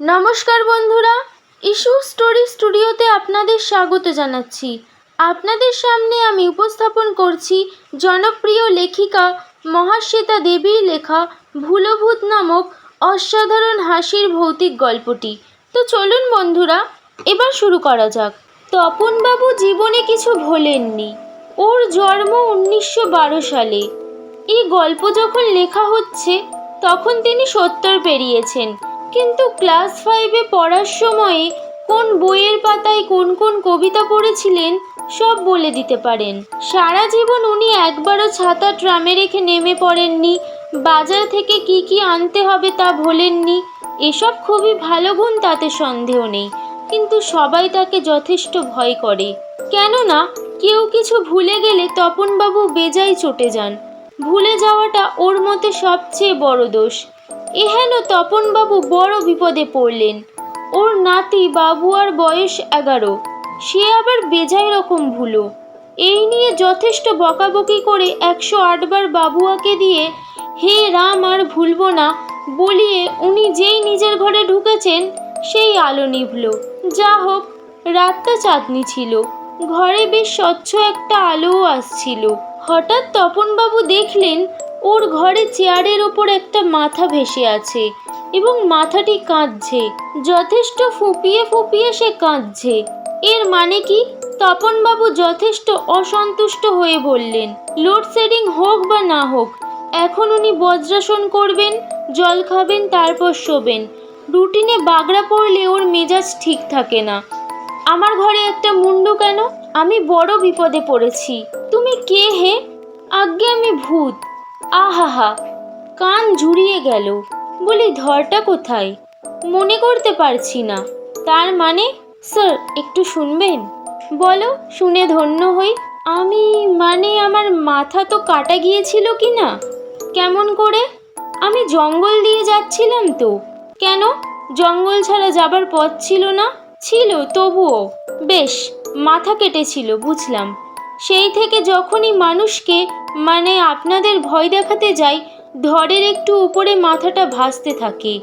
নমস্কার বন্ধুরা issue story স্টুডিওতে আপনাদের স্বাগত জানাচ্ছি। আপনাদের সামনে আমি উপস্থাপন করছি জনপ্রিয় লেখিকা মহাশ্বেতা দেবীর লেখা ভুলভূত নামক অসাধারণ হাসির ভৌতিক গল্পটি। তো চলুন বন্ধুরা, এবার শুরু করা যাক। তপনবাবু জীবনে কিছু ভোলেননি। ওর জন্ম উনিশশো বারো সালে। এই গল্প যখন লেখা হচ্ছে, তখন তিনি সত্তর পেরিয়েছেন। কিন্তু ক্লাস ফাইভে পড়ার সময়ে কোন বইয়ের পাতায় কোন কোন কবিতা পড়েছিলেন সব বলে দিতে পারেন। সারা জীবন উনি একবারও ছাতা ট্রামে রেখে নেমে পড়েননি। বাজার থেকে কি কি আনতে হবে তা ভোলেননি। এসব খুবই ভালো গুণ, তাতে সন্দেহ নেই। কিন্তু সবাই তাকে যথেষ্ট ভয় করে। কেননা কেউ কিছু ভুলে গেলে তপনবাবু বেজায় চটে যান। ভুলে যাওয়াটা ওর মতে সবচেয়ে বড় দোষ। এহেন তপনবাবু বড় বিপদে পড়লেন। ওর নাতি বাবু আর বয়স এগারো। সে আবার বেজায় রকম ভুলো। এই নিয়ে যথেষ্ট বকাবকি করে একশো আটবার বাবুয়াকে দিয়ে, হে রাম, আর ভুলবো না। বলিয়ে উনি যেই নিজের ঘরে ঢুকেছেন, সেই আলো নিভল। যা হোক, রাতটা চাঁদনি ছিল। ঘরে বেশ স্বচ্ছ একটা আলোও আসছিল। হঠাৎ তপনবাবু দেখলেন ওর ঘরে চেয়ারের ওপর একটা মাথা ভেসে আছে এবং মাথাটি কাঁদছে। যথেষ্ট ফুপিয়ে ফুপিয়ে সে কাঁদছে। এর মানে কি? তপনবাবু যথেষ্ট অসন্তুষ্ট হয়ে বললেন লোডশেডিং হোক বা না হোক, এখন উনি বজ্রাসন করবেন, জল খাবেন, তারপর শোবেন। রুটিনে বাগড়া পড়লে ওর মেজাজ ঠিক থাকে না। আমার ঘরে একটা মুন্ডু কেন? আমি বড় বিপদে পড়েছি। তুমি কে হে? আজ্ঞে আমি ভূত। আহাহা, কান জুড়িয়ে গেল। বলি, ধরটা কোথায়? মনে করতে পারছি না। তার মানে? স্যার, একটু শুনবেন? বলো, শুনে ধন্য হই। আমি মানে আমার মাথা তো কাটা গিয়েছিল কি না? কেমন করে? আমি জঙ্গল দিয়ে যাচ্ছিলাম তো। কেন? জঙ্গল ছাড়া যাবার পথ ছিল না? ছিল, তবুও। বেশ, মাথা কেটেছিল, বুঝলাম। সেই থেকে যখনই মানুষকে মানে আপনাদের ভয় দেখাতে যাই ধরের একটু উপরে মাথাটা ভাসতে থাকে।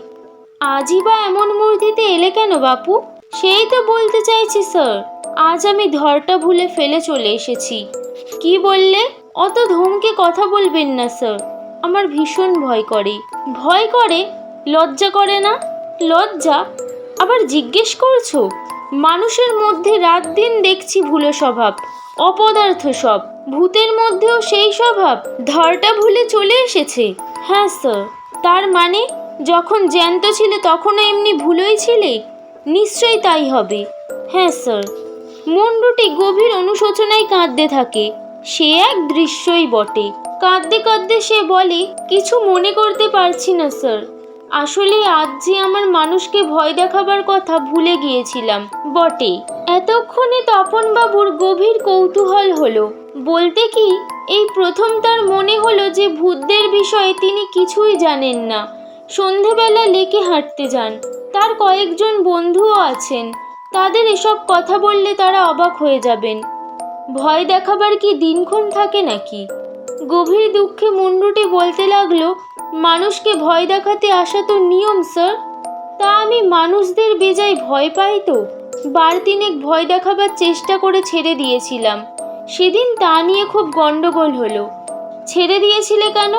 আজই বা এমন মূর্তিতে এলে কেন বাপু? সেই তো বলতে চাইছি, স্যার। আজ আমি ধরটা ভুলে ফেলে চলে এসেছি। কি বললে? অত ধমকে কথা বলবেন না, স্যার। আমার ভীষণ ভয় করে। ভয় করে? লজ্জা করে না? লজ্জা? আবার জিজ্ঞেস করছ? মানুষের মধ্যে রাত দিন দেখছি ভুলো স্বভাব। অপদার্থ সব। ভূতের মধ্যেও সেই স্বভাব। ধরটা ভুলে চলে এসেছে। হ্যাঁ স্যার। তার মানে যখন জ্যান্ত ছিলে তখনও এমনি ভুলোই ছিলে? নিশ্চয়ই তাই হবে। হ্যাঁ স্যার। মুন্ডুটি গভীর অনুশোচনায় কাঁদতে থাকে। সে এক দৃশ্যই বটে। কাঁদতে কাঁদতে সে বলে, কিছু মনে করতে পারছি না, স্যার। আসলে আজ যে আমার মানুষকে ভয় দেখাবার কথা ভুলে গিয়েছিলাম বটে এতক্ষণে তপনবাবুর গভীর কৌতূহল হলো। বলতে কি, এই প্রথম তার মনে হলো যে ভূতদের বিষয়ে তিনি কিছুই জানেন না। সন্ধেবেলা লেকে হাঁটতে যান। তার কয়েকজন বন্ধুও আছেন। তাদের এসব কথা বললে তারা অবাক হয়ে যাবেন। ভয় দেখাবার কি দিনক্ষণ থাকে নাকি? গভীর দুঃখে মুন্ডুটি বলতে লাগল মানুষকে ভয় দেখাতে আসা তো নিয়ম, স্যার। তা আমি মানুষদের বেজায় ভয় পাই তো। বার তিনেক ভয় দেখাবার চেষ্টা করে ছেড়ে দিয়েছিলাম। সেদিন তা নিয়ে খুব গন্ডগোল হলো। ছেড়ে দিয়েছিলে কেন?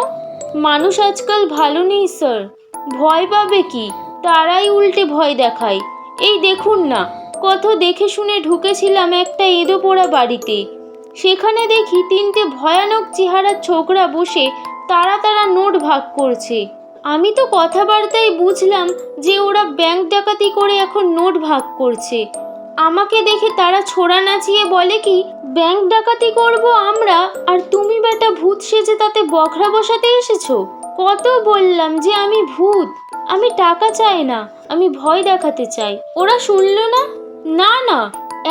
মানুষ আজকাল ভালো নেই, স্যার। ভয় পাবে কি? তারাই উল্টে ভয় দেখায়। এই দেখুন না, কত দেখে শুনে ঢুকেছিলাম একটা এঁদো পোড়া বাড়িতে। সেখানে দেখি তিনটে ভয়ানক চেহারার ছোকরা বসে তারা তারা নোট ভাগ করছে। আমি তো কথাবার্তায় বুঝলাম যে ওরা ব্যাংক ডাকাতি করে এখন নোট ভাগ করছে। আমাকে দেখে তারা ছোড়া নাচিয়ে বলে কি, ব্যাংক ডাকাতি করব আমরা, আর তুমি বেটা ভূত সেজে তাতে বখরা বসাতে এসেছ? কত বললাম যে আমি ভূত। আমি টাকা চাই না, আমি ভয় দেখাতে চাই। ওরা শুনল না? না না,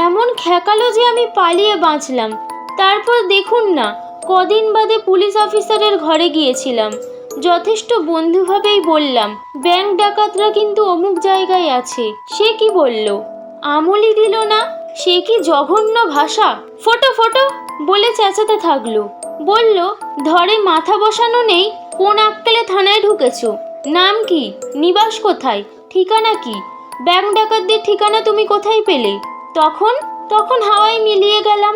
এমন খেকালো যে আমি পালিয়ে বাঁচলাম। তারপর দেখুন না কদিন বাদে পুলিশ অফিসারের ঘরে গিয়েছিলাম। যথেষ্ট বন্ধুভাবেই বললাম, ব্যাংক ডাকাতরা কিন্তু অমুক জায়গায় আছে। সে কি বলল? আমলি দিল, না, সে কি জঘন্য ভাষা? ফটো ফটো, বলে চেঁচাতে থাকল। বলল, ধরে মাথা বসানো নেই, কোন আক্কেলে থানায় ঢুকেছ? নাম কি? নিবাস কোথায়? ঠিকানা কি? ব্যাংক ডাকাতদের ঠিকানা তুমি কোথায় পেলে? তখন তখন হাওয়ায় মিলিয়ে গেলাম।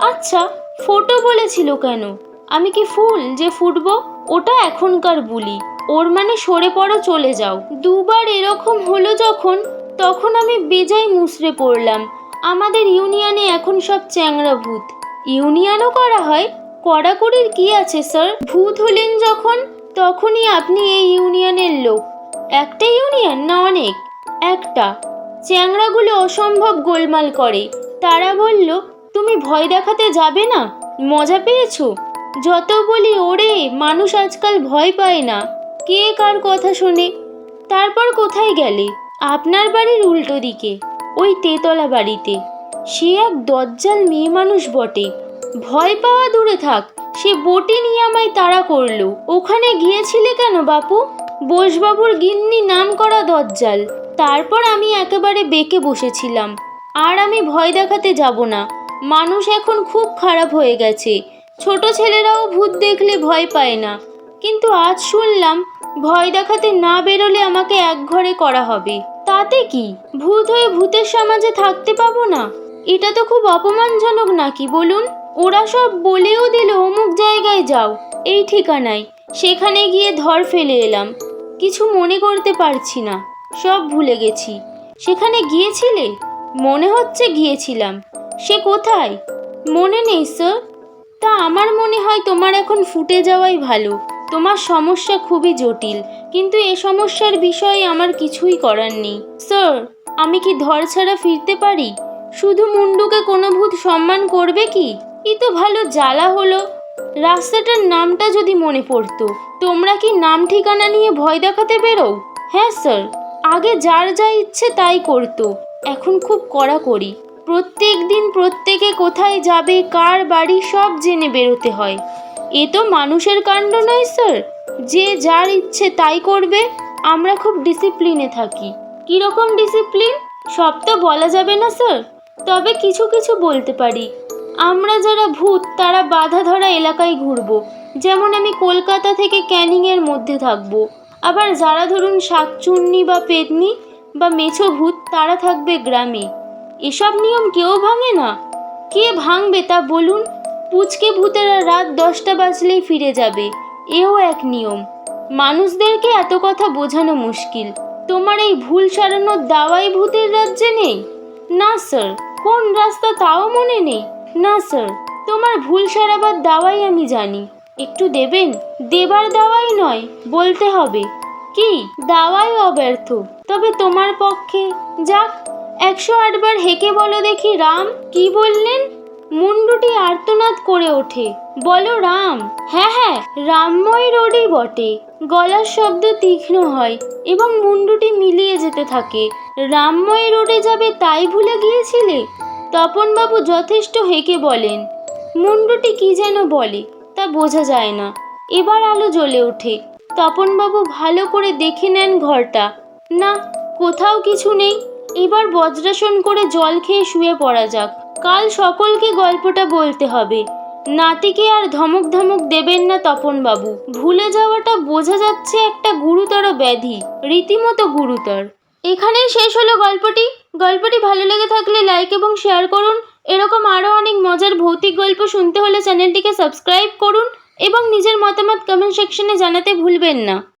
আচ্ছা ফটো বলেছিল কেন? আমি কি ফুল যে ফুটব? ওটা এখনকার বুলি। ওর মানে সরে পড়ো, চলে যাও। দুবার এরকম হলো যখন, তখন আমি বেজায় মুসড়ে পড়লাম। আমাদের ইউনিয়নে এখন সব চ্যাংরা ভূত। ইউনিয়নও করা হয়? কড়াকড়ির কি আছে, স্যার? ভূত হলেন যখন, তখনই আপনি এই ইউনিয়নের লোক। একটা ইউনিয়ন না অনেক? একটা। চ্যাংড়াগুলো অসম্ভব গোলমাল করে। তারা বলল তুমি ভয় দেখাতে যাবে না? মজা পেয়েছ? যত বলি ওরে, মানুষ আজকাল ভয় পায় না। কে কার কথা শোনে? তারপর কোথায় গেলে? আপনার বাড়ির উল্টো দিকে, ওই তেতলা বাড়িতে। সে এক দজ্জাল মেয়ে মানুষ বটে। ভয় পাওয়া দূরে থাক, সে বটি নিয়ে আমায় তাড়া করল। ওখানে গিয়েছিলে কেন বাপু? বোসবাবুর গিন্নি নাম করা দজ্জাল। তারপর আমি একেবারে বেঁকে বসেছিলাম। আর আমি ভয় দেখাতে যাব না। মানুষ এখন খুব খারাপ হয়ে গেছে। ছোট ছেলেরাও ভূত দেখলে ভয় পায় না। কিন্তু আজ শুনলাম, ভয় দেখাতে না বেরোলে আমাকে এক ঘরে করা হবে। তাতে কি? ভূত হয়ে ভূতের সমাজে থাকতে পাবো না? এটা তো খুব অপমানজনক নাকি বলুন? ওরা সব বলেও দিল, অমুক জায়গায় যাও। এই ঠিকানায়। সেখানে গিয়ে ধর ফেলে এলাম। কিছু মনে করতে পারছি না। সব ভুলে গেছি। সেখানে গিয়েছিলে? মনে হচ্ছে গিয়েছিলাম। সে কোথায়? মনে নেই স্যার তা আমার মনে হয় তোমার এখন ফুটে যাওয়াই ভালো। তোমার সমস্যা খুবই জটিল, কিন্তু এ সমস্যার বিষয়ে আমার কিছুই করার নেই। স্যার আমি কি ধর ছাড়া ফিরতে পারি? শুধু মুন্ডুকে কোনো ভূত সম্মান করবে কি? ই তো ভালো জ্বালা হলো। রাস্তাটার নামটা যদি মনে পড়তো, তোমরা কি নাম ঠিকানা নিয়ে ভয় দেখাতে বেরো? হ্যাঁ স্যার আগে যার যা ইচ্ছে তাই করতো। এখন খুব কড়া করি প্রত্যেক দিন প্রত্যেকে কোথায় যাবে, কার বাড়ি, সব জেনে বেরোতে হয়। এ তো মানুষের কাণ্ড নয়, স্যার। যে যার ইচ্ছে তাই করবে। আমরা খুব ডিসিপ্লিনে থাকি। কীরকম ডিসিপ্লিন? সব তো বলা যাবে না, স্যার। তবে কিছু কিছু বলতে পারি। আমরা যারা ভূত, তারা বাধা ধরা এলাকায় ঘুরবো। যেমন আমি কলকাতা থেকে ক্যানিংয়ের মধ্যে থাকব। আবার যারা ধরুন শাকচুন্নি বা পেতনি বা মেছো ভূত, তারা থাকবে গ্রামে। এসব নিয়ম কেউ ভাঙে না। কে ভাঙবে তা বলুন? পুচকে ভূতেরা রাত দশটা বাজলেই ফিরে যাবে। এও এক নিয়ম। মানুষদেরকে এত কথা বোঝানো মুশকিল। তোমার এই ভুল সারানোর দাওয়াই ভূতের রাজ্যে নেই? না, স্যার। কোন রাস্তা তাও মনে নেই? না, স্যার। তোমার ভুল সারাবার দাওয়াই আমি জানি। একটু দেবেন? দেবার দাওয়াই নয়, বলতে হবে। কি? দাওয়াই অব্যর্থ। তবে তোমার পক্ষে। যাক একশো আটবার হেঁকে বলো দেখি রাম, কি বললেন? মুন্ডুটি আর্তনাদ করে ওঠে। বলো রাম। হ্যাঁ হ্যাঁ রামময় রোডই বটে। গলার শব্দ তীক্ষ্ণ হয় এবং মুন্ডুটি মিলিয়ে যেতে থাকে। রামময় রোডে যাবে তাই ভুলে গিয়েছিলে? তপনবাবু যথেষ্ট হেঁকে বলেন। মুন্ডুটি কি যেন বলে, তা বোঝা যায় না। এবার আলো জ্বলে ওঠে। তপনবাবু ভালো করে দেখে নেন ঘরটা। না, কোথাও কিছু নেই। এবার বজ্রাসন করে জল খেয়ে শুয়ে পড়া যাক। কাল সকলকে গল্পটা বলতে হবে। নাতিকে আর ধমক ধমক দেবেন না তপনবাবু। ভুলে যাওয়াটা বোঝা যাচ্ছে একটা গুরুতর ব্যাধি, রীতিমতো গুরুতর। এখানেই শেষ হলো গল্পটি। গল্পটি ভালো লেগে থাকলে লাইক এবং শেয়ার করুন। এরকম আরও অনেক মজার ভৌতিক গল্প শুনতে হলে চ্যানেলটিকে সাবস্ক্রাইব করুন এবং নিজের মতামত কমেন্ট সেকশনে জানাতে ভুলবেন না।